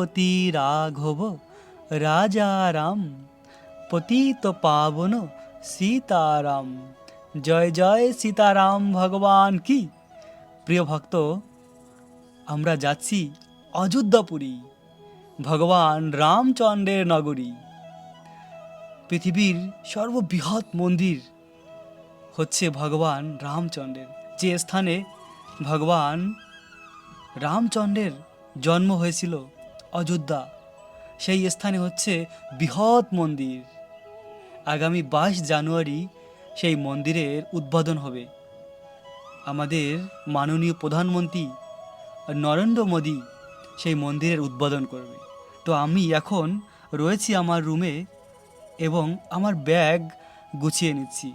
রঘুপতি রাঘব রাজা রাম পতিত পাবন সীতারাম। জয় জয় সীতারাম, ভগবান কি? প্রিয় ভক্ত, আমরা যাচ্ছি অযোধ্যাপুরী, ভগবান রামচন্দ্রের নগরী। পৃথিবীর সর্ববৃহৎ মন্দির হচ্ছে ভগবান রামচন্দ্রের। যে স্থানে ভগবান রামচন্দ্রের জন্ম হয়েছিল অযোধ্যা। সেই স্থানে হচ্ছে বৃহৎ মন্দির। আগামী বাইশ জানুয়ারি সেই মন্দিরের উদ্বোধন হবে। আমাদের মাননীয় প্রধানমন্ত্রী নরেন্দ্র মোদী সেই মন্দিরের উদ্বোধন করবে। তো আমি এখন রয়েছি আমার রুমে এবং আমার ব্যাগ গুছিয়ে নিচ্ছি।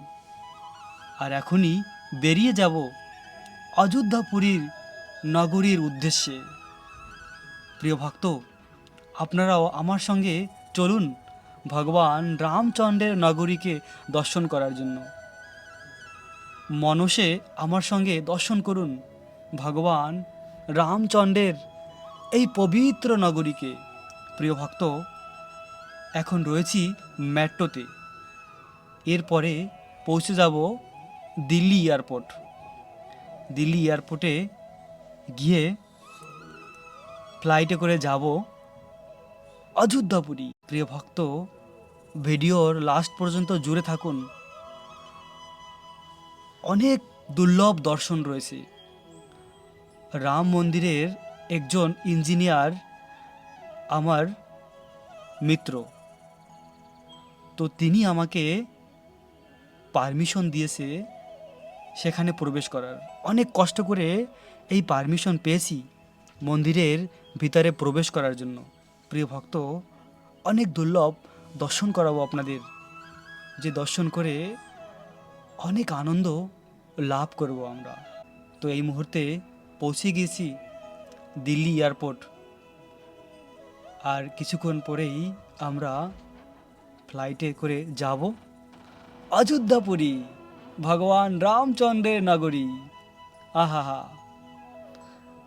আর এখনই বেরিয়ে যাব অযোধ্যাপুরীর নগরীর উদ্দেশ্যে। প্রিয় ভক্ত, আপনারাও আমার সঙ্গে চলুন ভগবান রামচন্দ্রের নগরীকে দর্শন করার জন্য। মনসে আমার সঙ্গে দর্শন করুন ভগবান রামচন্দ্রের এই পবিত্র নগরীকে। প্রিয় ভক্ত, এখন রয়েছি মেট্রোতে। এরপরে পৌঁছে যাব দিল্লি এয়ারপোর্ট। দিল্লি এয়ারপোর্টে গিয়ে ফ্লাইটে করে যাব। অযোধ্যাপুরী প্রিয় ভক্ত, ভিডিওর লাস্ট পর্যন্ত জুড়ে থাকুন। অনেক দুর্লভ দর্শন রয়েছে। রাম মন্দিরের একজন ইঞ্জিনিয়ার আমার মিত্র। তো তিনি আমাকে পারমিশন দিয়েছে সেখানে প্রবেশ করার। অনেক কষ্ট করে এই পারমিশন পেয়েছি। মন্দিরের ভিতরে প্রবেশ করার জন্য। প্রিয় ভক্ত, অনেক দুর্লভ দর্শন করাবো আপনাদের। যে দর্শন করে অনেক আনন্দ লাভ করব আমরা। তো এই মুহূর্তে পৌঁছে গিয়েছি দিল্লি এয়ারপোর্ট। আর কিছুক্ষণ পরেই আমরা ফ্লাইটে করে যাব অযোধ্যাপুরী, ভগবান রামচন্দ্রের নগরী। আহা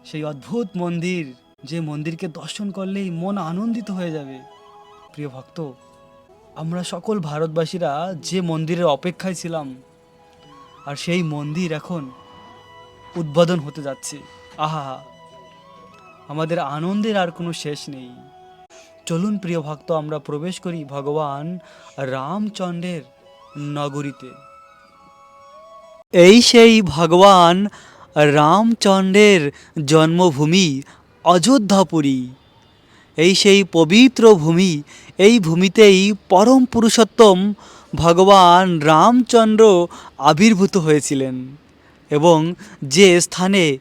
সেই অদ্ভুত মন্দির, যে মন্দিরকে দর্শন করলেই মন আনন্দিত হয়ে যাবে। প্রিয় ভক্ত, আমরা সকল ভারতবাসীরা যে মন্দিরের অপেক্ষায় ছিলাম, আর সেই মন্দির এখন উদ্বোধন হতে যাচ্ছে। আহা, আমাদের আনন্দের আর কোনো শেষ নেই। চলুন প্রিয় ভক্ত, আমরা প্রবেশ করি ভগবান রামচন্দ্রের নগরীতে। এই সেই ভগবান রামচন্দ্রের জন্মভূমি অযোধ্যাপুরী। এই সেই পবিত্র ভূমি, এই ভূমিতেই পরম পুরুষোত্তম ভগবান রামচন্দ্র আবির্ভূত হয়েছিলেন এবং যে স্থানে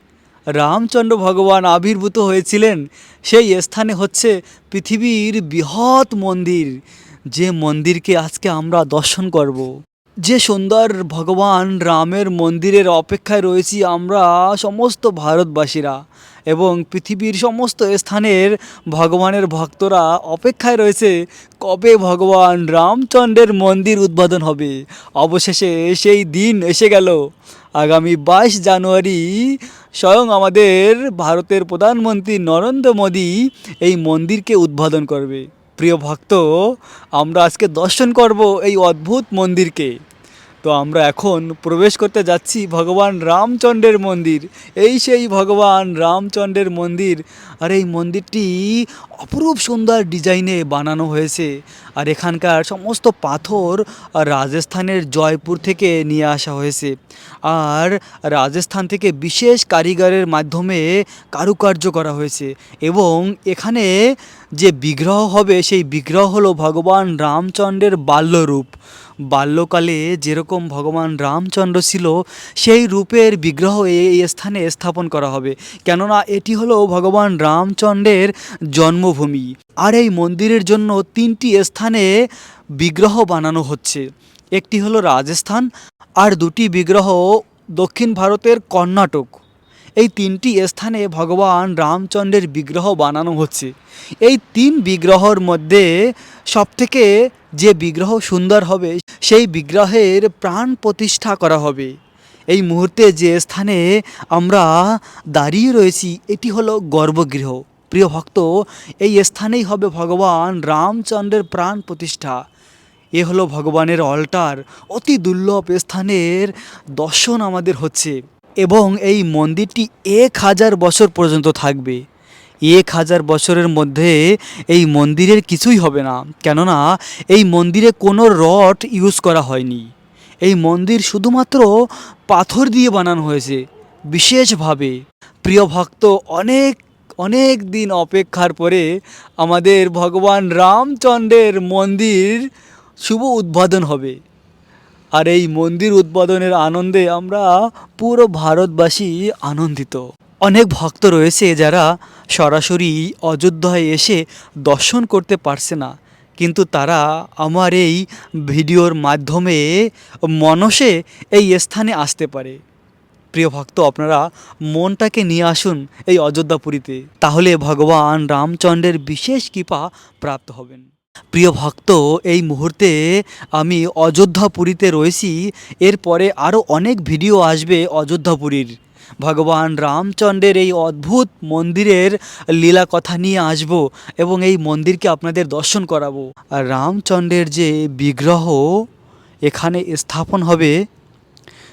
রামচন্দ্র ভগবান আবির্ভূত হয়েছিলেন, সেই স্থানে হচ্ছে পৃথিবীর বৃহৎ মন্দির, যে মন্দিরকে আজকে আমরা দর্শন করব। যে সুন্দর ভগবান রামের মন্দিরের অপেক্ষায় রয়েছি আমরা সমস্ত ভারতবাসীরা এবং পৃথিবীর সমস্ত স্থানের ভগবানের ভক্তরা অপেক্ষায় রয়েছে কবে ভগবান রামচন্দ্রের মন্দির উদ্বোধন হবে। অবশেষে সেই দিন এসে গেল। আগামী বাইশ জানুয়ারি স্বয়ং আমাদের ভারতের প্রধানমন্ত্রী নরেন্দ্র মোদী এই মন্দিরকে উদ্বোধন করবে। প্রিয় ভক্ত আমরা আজকে দর্শন করব এই অদ্ভুত মন্দিরকে। তো আমরা এখন প্রবেশ করতে যাচ্ছি ভগবান রামচন্দ্রের মন্দির। এই সেই ভগবান রামচন্দ্রের মন্দির। আর এই মন্দিরটি অপরূপ সুন্দর ডিজাইনে বানানো হয়েছে। আর এখানকার সমস্ত পাথর রাজস্থানের জয়পুর থেকে নিয়ে আসা হয়েছে। আর রাজস্থান থেকে বিশেষ কারিগরের মাধ্যমে কারুকার্য করা হয়েছে। এবং এখানে যে বিগ্রহ হবে, সেই বিগ্রহ হলো ভগবান রামচন্দ্রের বাল্যরূপ। বাল্যকালে যেরকম ভগবান রামচন্দ্র ছিল, সেই রূপের বিগ্রহ এই স্থানে স্থাপন করা হবে। কেননা এটি হলো ভগবান রামচন্দ্রের জন্মভূমি। আর এই মন্দিরের জন্য তিনটি স্থানে বিগ্রহ বানানো হচ্ছে। একটি হলো রাজস্থান, আর দুটি বিগ্রহ দক্ষিণ ভারতের কর্ণাটক। এই তিনটি স্থানে ভগবান রামচন্দ্রের বিগ্রহ বানানো হচ্ছে। এই তিন বিগ্রহর মধ্যে সবথেকে যে বিগ্রহ সুন্দর হবে, সেই বিগ্রহের প্রাণ প্রতিষ্ঠা করা হবে। এই মুহূর্তে যে স্থানে আমরা দাঁড়িয়ে রয়েছি, এটি হলো গর্ভগৃহ। প্রিয় ভক্ত, এই স্থানেই হবে ভগবান রামচন্দ্রের প্রাণ প্রতিষ্ঠা। এ হলো ভগবানের অল্টার অতি দুর্লভ স্থানের দর্শন আমাদের হচ্ছে এবং এই মন্দিরটি এক হাজার বছর পর্যন্ত থাকবে। এক হাজার বছরের মধ্যে এই মন্দিরের কিছুই হবে না। কেননা এই মন্দিরে কোনো রড ইউজ করা হয়নি। এই মন্দির শুধুমাত্র পাথর দিয়ে বানানো হয়েছে, বিশেষভাবে। প্রিয় ভক্ত, অনেক অনেক দিন অপেক্ষার পরে আমাদের ভগবান রামচন্দ্রের মন্দির শুভ উদ্বোধন হবে। আর এই মন্দির উদ্বোধনের আনন্দে আমরা পুরো ভারতবাসী আনন্দিত। অনেক ভক্ত রয়েছে যারা সরাসরি অযোধ্যায় এসে দর্শন করতে পারছে না। কিন্তু তারা আমার এই ভিডিওর মাধ্যমে মনসে এই স্থানে আসতে পারে। প্রিয় ভক্ত, আপনারা মনটাকে নিয়ে আসুন এই অযোধ্যাপুরীতে। তাহলে ভগবান রামচন্দ্রের বিশেষ কৃপা প্রাপ্ত হবেন। প্রিয় ভক্ত, এই মুহূর্তে আমি অযোধ্যাপুরীতে রয়েছি। এরপরে আরও অনেক ভিডিও আসবে অযোধ্যাপুরীর। ভগবান রামচন্দ্রের এই অদ্ভুত মন্দিরের লীলা কথা নিয়ে আসব এবং এই মন্দিরকে আপনাদের দর্শন করাবো। আর রামচন্দ্রের যে বিগ্রহ এখানে স্থাপন হবে,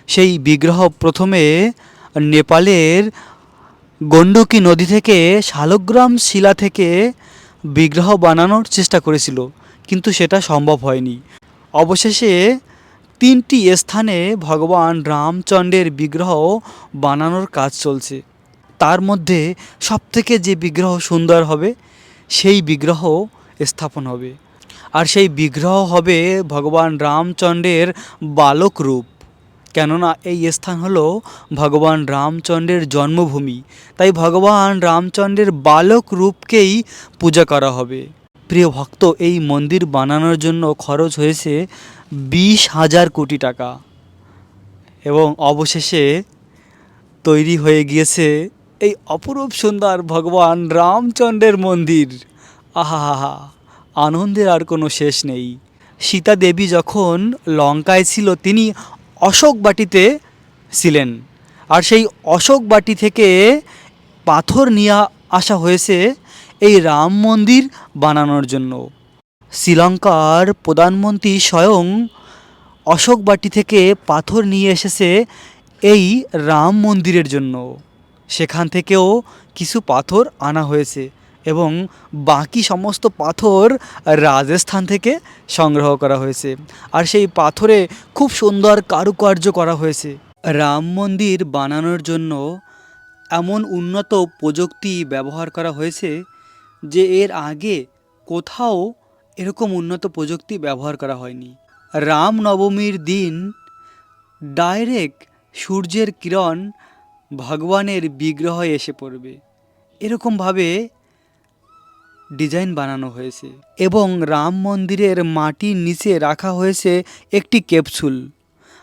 সেই বিগ্রহ প্রথমে নেপালের গণ্ডকী নদী থেকে, শালগ্রাম শিলা থেকে বিগ্রহ বানানোর চেষ্টা করেছিল, কিন্তু সেটা সম্ভব হয়নি। অবশেষে তিনটি স্থানে ভগবান রামচন্দ্রের বিগ্রহ বানানোর কাজ চলছে। তার মধ্যে সবথেকে যে বিগ্রহ সুন্দর হবে, সেই বিগ্রহ স্থাপন হবে। আর সেই বিগ্রহ হবে ভগবান রামচন্দ্রের বালক রূপ। কেননা এই স্থান হলো ভগবান রামচন্দ্রের জন্মভূমি। তাই ভগবান রামচন্দ্রের বালক রূপকেই পূজা করা হবে। প্রিয় ভক্ত, এই মন্দির বানানোর জন্য খরচ হয়েছে বিশ হাজার কোটি টাকা। এবং অবশেষে তৈরি হয়ে গিয়েছে এই অপরূপ সুন্দর ভগবান রামচন্দ্রের মন্দির। আহা আনন্দের আর কোনো শেষ নেই। সীতা দেবী যখন লঙ্কায় ছিল, তিনি অশোক বাটিতে ছিলেন। আর সেই অশোক বাটি থেকে পাথর নিয়ে আসা হয়েছে এই রাম মন্দির বানানোর জন্য। শ্রীলঙ্কার প্রধানমন্ত্রী স্বয়ং অশোক বাটি থেকে পাথর নিয়ে এসেছে এই রাম মন্দিরের জন্য। সেখান থেকেও কিছু পাথর আনা হয়েছে এবং বাকি সমস্ত পাথর রাজস্থান থেকে সংগ্রহ করা হয়েছে। আর সেই পাথরে খুব সুন্দর কারুকার্য করা হয়েছে। রাম মন্দির বানানোর জন্য এমন উন্নত প্রযুক্তি ব্যবহার করা হয়েছে যে এর আগে কোথাও এরকম উন্নত প্রযুক্তি ব্যবহার করা হয়নি। রাম নবমীর দিন ডাইরেক্ট সূর্যের কিরণ ভগবানের বিগ্রহে এসে পড়বে। এরকমভাবে ডিজাইন বানানো হয়েছে এবং রাম মন্দিরের মাটির নিচে রাখা হয়েছে একটি ক্যাপসুল।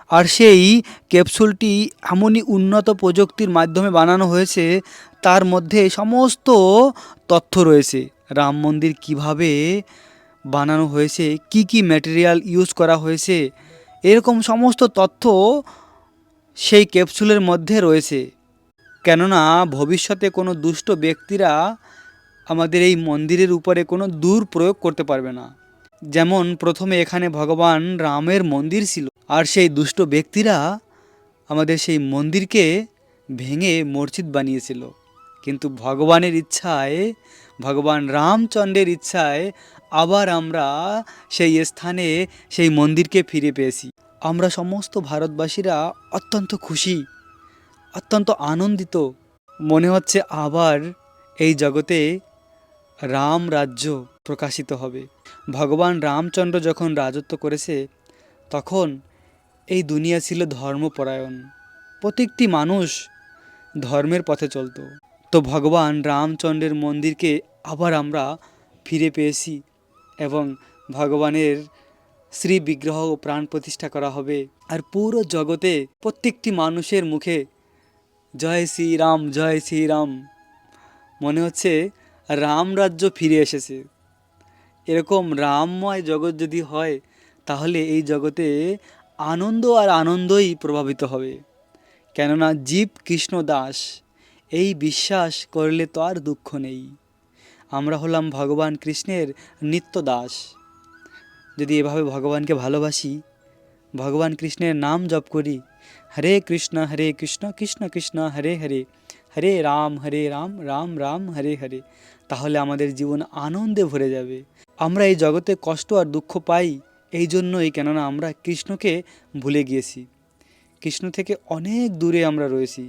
আর সেই ক্যাপসুলটি এমনই উন্নত প্রযুক্তির মাধ্যমে বানানো হয়েছে, তার মধ্যে সমস্ত তথ্য রয়েছে। রাম মন্দির কীভাবে বানানো হয়েছে, কি কি ম্যাটেরিয়াল ইউজ করা হয়েছে, এরকম সমস্ত তথ্য সেই ক্যাপসুলের মধ্যে রয়েছে। কেননা, ভবিষ্যতে কোনো দুষ্ট ব্যক্তিরা আমাদের এই মন্দিরের উপরে কোনো দূর প্রয়োগ করতে পারবে না। যেমন, প্রথমে এখানে ভগবান রামের মন্দির ছিল, আর সেই দুষ্ট ব্যক্তিরা আমাদের সেই মন্দিরকে ভেঙে মসজিদ বানিয়েছিল। কিন্তু ভগবানের ইচ্ছায়, ভগবান রামচন্দ্রের ইচ্ছায় আবার আমরা সেই স্থানে, সেই মন্দিরকে ফিরে পেয়েছি। আমরা সমস্ত ভারতবাসীরা অত্যন্ত খুশি, অত্যন্ত আনন্দিত। মনে হচ্ছে আবার এই জগতে রাম রাজ্য প্রকাশিত হবে। ভগবান রামচন্দ্র যখন রাজত্ব করেছে, তখন এই দুনিয়া ছিল ধর্মপরায়ণ। প্রত্যেকটি মানুষ ধর্মের পথে চলতো। তো ভগবান রামচন্দ্রের মন্দিরকে আবার আমরা ফিরে পেয়েছি। এবং ভগবানের শ্রী বিগ্রহ ও প্রাণ প্রতিষ্ঠা করা হবে। আর পুরো জগতে প্রত্যেকটি মানুষের মুখে জয় শ্রীরাম জয় শ্রীরাম। মনে হচ্ছে রাম রাজ্য ফিরে এসেছে। এরকম রামময় জগৎ যদি হয়, তাহলে এই জগতে আনন্দ আর আনন্দই প্রভাবিত হবে। কেননা জীব কৃষ্ণ দাস, এই বিশ্বাস করলে তো আর দুঃখ নেই। আমরা হলাম ভগবান কৃষ্ণের নিত্য দাস যদি এভাবে ভগবানকে ভালোবাসি, ভগবান কৃষ্ণের নাম জপ করি, হরে কৃষ্ণ হরে কৃষ্ণ কৃষ্ণ কৃষ্ণ, হরে হরে হরে রাম হরে রাম রাম রাম, হরে হরে, তাহলে আমাদের জীবন আনন্দে ভরে যাবে। আমরা এই জগতে কষ্ট আর দুঃখ পাই এই জন্যই কেননা আমরা কৃষ্ণকে ভুলে গিয়েছি। কৃষ্ণ থেকে অনেক দূরে আমরা রয়েছি,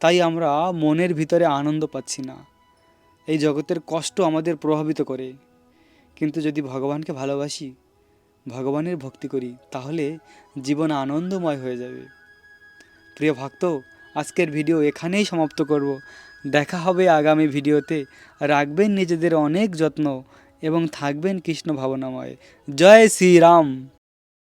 তাই আমরা মনের ভিতরে আনন্দ পাচ্ছি না। এই জগতের কষ্ট আমাদের প্রভাবিত করে। কিন্তু যদি ভগবানকে ভালোবাসি, ভগবানের ভক্তি করি, তাহলে জীবন আনন্দময় হয়ে যাবে। প্রিয় ভক্ত, আজকের ভিডিও এখানেই সমাপ্ত করব। দেখা হবে আগামী ভিডিওতে। রাখবেন নিজেদের অনেক যত্ন এবং থাকবেন কৃষ্ণ ভাবনাময়। জয় শ্রীরাম!